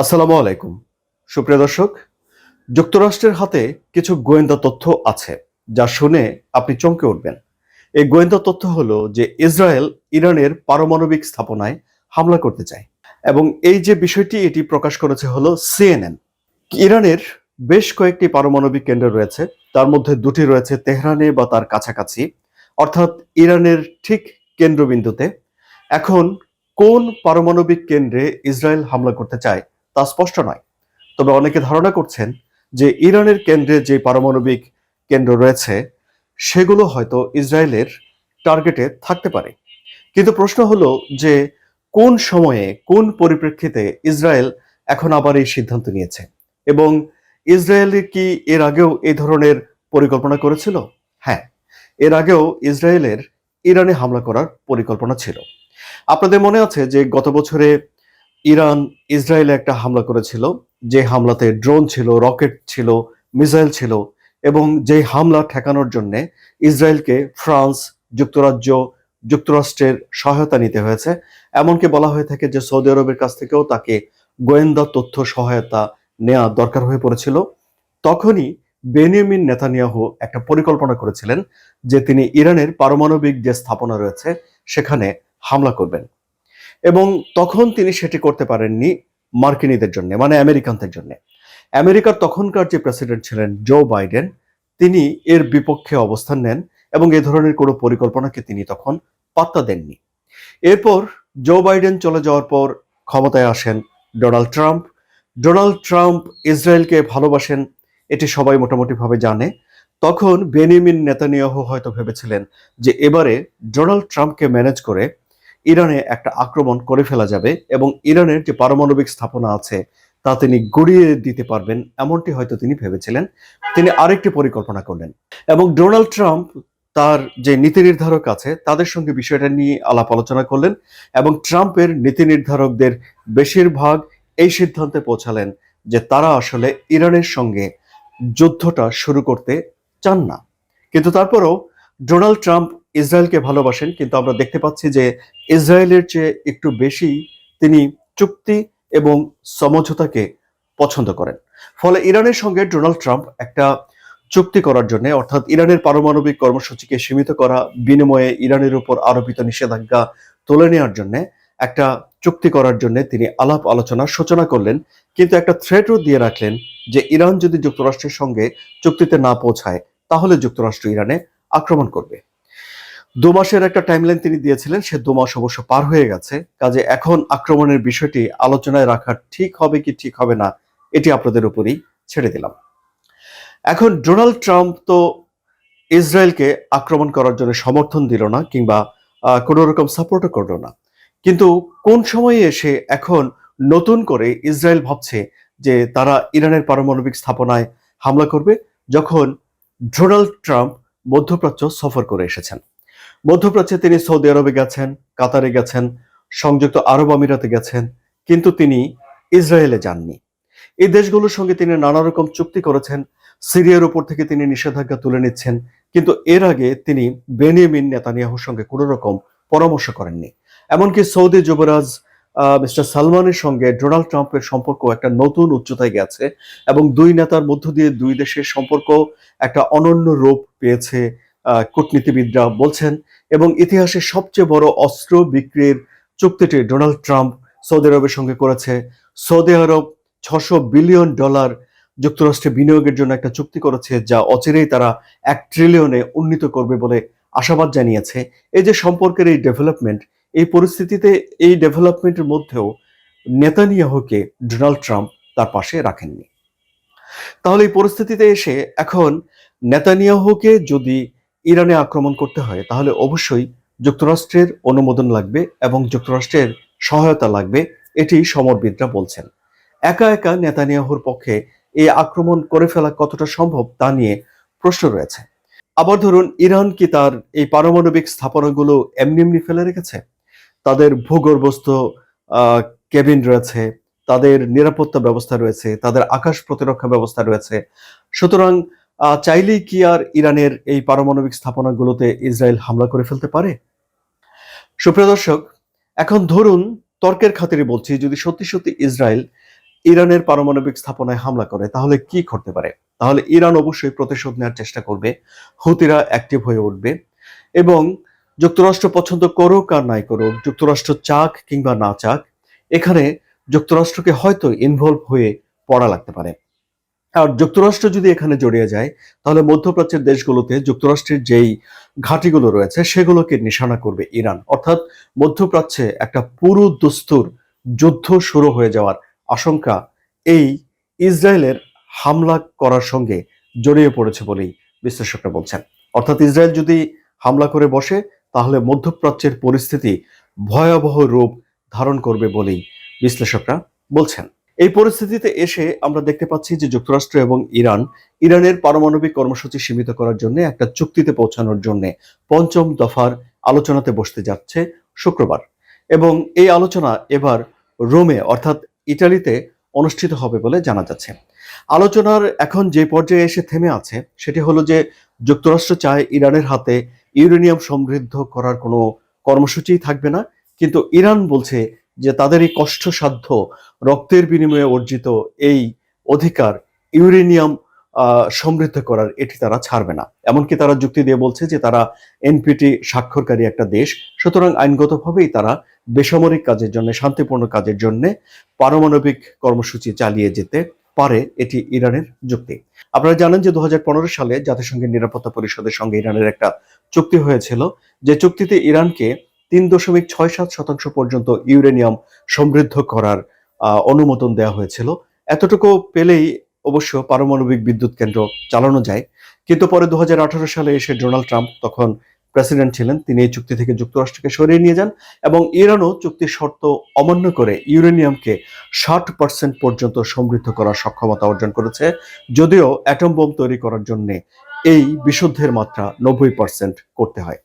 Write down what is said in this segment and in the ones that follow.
আসসালামু আলাইকুম। সুপ্রিয় দর্শক, যুক্তরাষ্ট্রের হাতে কিছু গোয়েন্দা তথ্য আছে যা শুনে আপনি চমকে উঠবেন। এই গোয়েন্দা তথ্য হলো যে ইসরায়েল ইরানের পারমাণবিক স্থাপনায় হামলা করতে চায় এবং এই যে বিষয়টি এটি প্রকাশ করেছে হলো সিএনএন। ইরানের বেশ কয়েকটি পারমাণবিক কেন্দ্র রয়েছে, তার মধ্যে দুটি রয়েছে তেহরানে বা তার কাছাকাছি, অর্থাৎ ইরানের ঠিক কেন্দ্রবিন্দুতে। এখন কোন পারমাণবিক কেন্দ্রে ইসরায়েল হামলা করতে চায় তা স্পষ্ট নয়। তবে অনেকে ধারণা করছেন যে ইরানের কেন্দ্রে যে পারমাণবিক কেন্দ্র রয়েছে, সেগুলো হয়তো ইসরায়েলের টার্গেটে থাকতে পারে। কিন্তু প্রশ্ন হলো যে কোন সময়ে, কোন পরিপ্রেক্ষিতে ইসরায়েল এখন আবার এই সিদ্ধান্ত নিয়েছে? এবং ইসরায়েল কি এর আগেও এই ধরনের পরিকল্পনা করেছিল? হ্যাঁ এর আগেও ইসরায়েলের ইরানে হামলা করার পরিকল্পনা ছিল। আপনাদের মনে আছে যে গত বছরে ইরান ইসরায়েলে একটা হামলা করেছিল। যে হামলাতে ড্রোন ছিল, রকেট ছিল, মিসাইল ছিল এবং যে হামলা ঠেকানোর জন্য ইসরায়েলকে ফ্রান্স, যুক্তরাজ্য, যুক্তরাষ্ট্রের সহায়তা নিতে হয়েছে। এমনকি বলা হয়ে থাকে যে সৌদি আরবের কাছ থেকেও তাকে গোয়েন্দা তথ্য সহায়তা নেওয়া দরকার হয়ে পড়েছিল। তখনই বেনিয়ামিন নেতানিয়াহু একটা পরিকল্পনা করেছিলেন যে তিনি ইরানের পারমাণবিক যে স্থাপনা রয়েছে, সেখানে হামলা করবেন। এবং তখন তিনি সেটি করতে পারেননি মার্কিনীদের জন্য মানে আমেরিকানদের জন্য। আমেরিকার তখনকার যে প্রেসিডেন্ট ছিলেন জো বাইডেন, তিনি এর বিপক্ষে অবস্থান নেন এবং এ ধরনের কোনো পরিকল্পনাকে তিনি তখন পাত্তা দেননি। এরপর জো বাইডেন চলে যাওয়ার পর ক্ষমতায় আসেন ডোনাল্ড ট্রাম্প। ডোনাল্ড ট্রাম্প ইসরায়েলকে ভালোবাসেন, এটি সবাই মোটামুটিভাবে জানে। তখন বেনিমিন নেতানিয়াহু হয়তো ভেবেছিলেন যে এবারে ডোনাল্ড ট্রাম্পকে ম্যানেজ করে ইরানে একটা আক্রমণ করে ফেলা যাবে এবং ইরানের যে পারমাণবিক স্থাপনা আছে, তা তিনি গড়িয়ে দিতে পারবেন এমনটি হয়তো তিনি ভেবেছিলেন। তিনি আরেকটি পরিকল্পনা করলেন এবং ডোনাল্ড ট্রাম্প তার যে নীতি নির্ধারক আছে, তাদের সঙ্গে বিষয়টা নিয়ে আলাপ আলোচনা করলেন এবং ট্রাম্পের নীতি নির্ধারকদের বেশিরভাগ এই সিদ্ধান্তে পৌঁছালেন যে তারা আসলে ইরানের সঙ্গে যুদ্ধটা শুরু করতে চান না। কিন্তু তারপরেও ডোনাল্ড ট্রাম্প ইসরায়েলকে ভালোবাসেন, কিন্তু আমরা দেখতে পাচ্ছি যে ইসরায়েলের চেয়ে একটু বেশি তিনি চুক্তি এবং সমঝোতাকে পছন্দ করেন। ফলে ইরানের সঙ্গে ডোনাল্ড ট্রাম্প একটা চুক্তি করার জন্য, অর্থাৎ ইরানের পারমাণবিক কর্মসূচিকে সীমিত করা, বিনিময়ে ইরানের উপর আরোপিত নিষেধাজ্ঞা তুলে নেওয়ার জন্য একটা চুক্তি করার জন্য তিনি আলাপ আলোচনার সূচনা করলেন, কিন্তু একটা থ্রেটও দিয়ে রাখলেন যে ইরান যদি যুক্তরাষ্ট্রের সঙ্গে চুক্তিতে না পৌঁছায়, তাহলে যুক্তরাষ্ট্র ইরানে আক্রমণ করবে। দু মাসের একটা টাইমলাইন তিনি দিয়েছিলেন, সে দু মাস অবশ্য পার হয়ে গেছে। কাজে এখন আক্রমণের বিষয়টি আলোচনায় রাখা ঠিক হবে কি ঠিক হবে না, এটি আপনাদের উপরই ছেড়ে দিলাম। এখন ডোনাল্ড ট্রাম্প তো ইসরায়েলকে আক্রমণ করার জন্য সমর্থন দিল না কিংবা কোনো রকম সাপোর্টও করল না। কিন্তু কোন সময়ে এসে এখন নতুন করে ইসরায়েল ভাবছে যে তারা ইরানের পারমাণবিক স্থাপনায় হামলা করবে, যখন ডোনাল্ড ট্রাম্প মধ্যপ্রাচ্য সফর করে এসেছেন? মধ্যপ্রাচ্যে তিনি সৌদি আরবে গেছেন, কাতারে গেছেন, সংযুক্ত আরব আমিরাতে গেছেন, কিন্তু তিনি ইসরায়েলে যাননি। এই দেশগুলোর সঙ্গে তিনি নানা রকম চুক্তি করেছেন, সিরিয়ার উপর থেকে তিনি নিষেধাজ্ঞা তুলে নিচ্ছেন, কিন্তু এর আগে তিনি বেনিয়ামিন নেতানিয়াহুর সঙ্গে কোনো রকম পরামর্শ করেননি। এমনকি সৌদি যুবরাজ মিস্টার সালমানের সঙ্গে ডোনাল্ড ট্রাম্পের সম্পর্ক একটা নতুন উচ্চতায় গেছে এবং দুই নেতার মধ্য দিয়ে দুই দেশের সম্পর্ক একটা অনন্য রূপ পেয়েছে কূটনীতিবিদরা বলছেন, এবং ইতিহাসের সবচেয়ে বড় অস্ত্র বিক্রির চুক্তিটি ডোনাল্ড ট্রাম্প সৌদি আরবের সঙ্গে করেছে। সৌদি আরব ছশো বিলিয়ন ডলার যুক্তরাষ্ট্রে বিনিয়োগের জন্য একটা চুক্তি করেছে, যা অচিরেই তারা এক ট্রিলিয়নে উন্নীত করবে বলে আশাবাদ জানিয়েছে। এই যে সম্পর্কের এই ডেভেলপমেন্ট, এই পরিস্থিতিতে এই ডেভেলপমেন্টের মধ্যেও নেতানিয়াহুকে ডোনাল্ড ট্রাম্প তার পাশে রাখেননি। তাহলে এই পরিস্থিতিতে এসে এখন নেতানিয়াহুকে যদি ইরানে আক্রমণ করতে হয়, তাহলে অবশ্যই যুক্তরাষ্ট্রের অনুমোদন লাগবে এবং যুক্তরাষ্ট্রের সহায়তা লাগবে, এটি সমরবিদরা বলছেন। একা একা নেতানিয়াহুর পক্ষে এই আক্রমণ করে ফেলা কতটা সম্ভব তা নিয়ে প্রশ্ন রয়েছে। আবার ধরুন, ইরান কি তার এই পারমাণবিক স্থাপনাগুলো এমনি এমনি ফেলে রেখেছে? তাদের ভূগর্ভস্থ কেবিন রয়েছে, তাদের নিরাপত্তা ব্যবস্থা রয়েছে, তাদের আকাশ প্রতিরক্ষা ব্যবস্থা রয়েছে। সুতরাং চাইলেই কি আর ইরানের এই পারমাণবিক স্থাপনাগুলোতে ইসরায়েল হামলা করে ফেলতে পারে? সুপ্রিয় দর্শক, এখন ধরুন তর্কের খাতিরে বলছি, যদি সত্যি সত্যি ইসরায়েল ইরানের পারমাণবিক স্থাপনায় হামলা করে, তাহলে কি করতে পারে? তাহলে ইরান অবশ্যই প্রতিশোধ নেওয়ার চেষ্টা করবে, হুতিরা অ্যাক্টিভ হয়ে উঠবে এবং যুক্তরাষ্ট্র পছন্দ করুক আর নাই করুক, যুক্তরাষ্ট্র চাক কিংবা না চাক, এখানে যুক্তরাষ্ট্রকে হয়তো ইনভলভ হয়ে পড়া লাগতে পারে। আর যুক্তরাষ্ট্র যদি এখানে জড়িয়ে যায়, তাহলে মধ্যপ্রাচ্যের দেশগুলোতে যুক্তরাষ্ট্রের যেই ঘাঁটিগুলো রয়েছে, সেগুলোকে নিশানা করবে ইরান। অর্থাৎ মধ্যপ্রাচ্যে একটা পুরো দস্তুর যুদ্ধ শুরু হয়ে যাওয়ার আশঙ্কা এই ইসরায়েলের হামলা করার সঙ্গে জড়িয়ে পড়েছে বলেই বিশ্লেষকরা বলছেন। অর্থাৎ ইসরায়েল যদি হামলা করে বসে, তাহলে মধ্যপ্রাচ্যের পরিস্থিতি ভয়াবহ রূপ ধারণ করবে বলেই বিশ্লেষকরা বলছেন। এই পরিস্থিতিতে এসে আমরা দেখতে পাচ্ছি যে যুক্তরাষ্ট্র এবং ইরান, ইরানের পারমাণবিক কর্মসূচি সীমিত করার জন্য একটা চুক্তিতে পৌঁছানোর জন্য পঞ্চম দফার আলোচনাতে বসতে যাচ্ছে শুক্রবার। এবং এই আলোচনা এবার রোমে অর্থাৎ ইটালিতে অনুষ্ঠিত হবে বলে জানা যাচ্ছে। আলোচনার এখন যে পর্যায়ে এসে থেমে আছে, সেটি হলো যে যুক্তরাষ্ট্র চায় ইরানের হাতে ইউরেনিয়াম সমৃদ্ধ করার কোনো কর্মসূচি থাকবে না, কিন্তু ইরান বলছে যে তাদের এই কষ্টসাধ্য রক্তের বিনিময়ে অর্জিত এই অধিকার ইউরেনিয়াম সমৃদ্ধ করার এটি তারা ছাড়বে না। এমনকি তারা যুক্তি দিয়ে বলছে যে তারা এনপিটি স্বাক্ষরকারী একটা দেশ। সুতরাং আইনগতভাবেই তারা বেসামরিক কাজের জন্য, শান্তিপূর্ণ কাজের জন্য পারমাণবিক কর্মসূচি চালিয়ে যেতে পারে এটি ইরানের যুক্তি। আপনারা জানেন যে দু হাজার পনেরো সালে জাতিসংঘের নিরাপত্তা পরিষদের সঙ্গে ইরানের একটা চুক্তি হয়েছিল। যে চুক্তিতে ইরানকে তিন দশমিক ছয় সাত শতাংশ পর্যন্ত ইউরেনিয়াম সমৃদ্ধ করার অনুমোদন দেওয়া হয়েছিল। এতটুকু পেলেই অবশ্য পারমাণবিক বিদ্যুৎ কেন্দ্র চালানো যায়। কিন্তু পরে দু হাজার আঠারো সালে এসে ডোনাল্ড ট্রাম্প তখন প্রেসিডেন্ট ছিলেন। তিনি এই চুক্তি থেকে যুক্তরাষ্ট্রকে সরিয়ে নিয়ে যান এবং ইরানও চুক্তির শর্ত অমান্য করে ইউরেনিয়ামকে ষাট পার্সেন্ট পর্যন্ত সমৃদ্ধ করার সক্ষমতা অর্জন করেছে। যদিও অ্যাটম বোম তৈরি করার জন্য এই বিশুদ্ধের মাত্রা নব্বই পার্সেন্ট করতে হয়।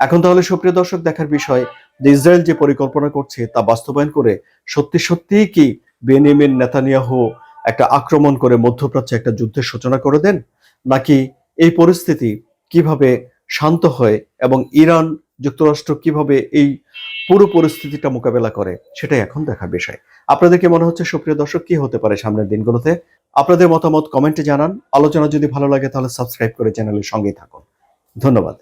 এখন তাহলে সুপ্রিয় দর্শক, দেখার বিষয়, যে ইসরায়েল যে পরিকল্পনা করছে তা বাস্তবায়ন করে সত্যি সত্যিই কি বেনিমিন নেতানিয়াহু একটা আক্রমণ করে মধ্যপ্রাচ্যে একটা যুদ্ধের সূচনা করে দেন? নাকি এই পরিস্থিতি কীভাবে শান্ত হয় এবং ইরান যুক্তরাষ্ট্র কীভাবে এই পুরো পরিস্থিতিটা মোকাবেলা করে? সেটাই এখন দেখার বিষয়। আপনাদেরকে মনে হচ্ছে, সুপ্রিয় দর্শক, কি হতে পারে সামনের দিনগুলোতে? আপনাদের মতামত কমেন্টে জানান। আলোচনা যদি ভালো লাগে, তাহলে সাবস্ক্রাইব করে চ্যানেলের সঙ্গেই থাকুন। ধন্যবাদ।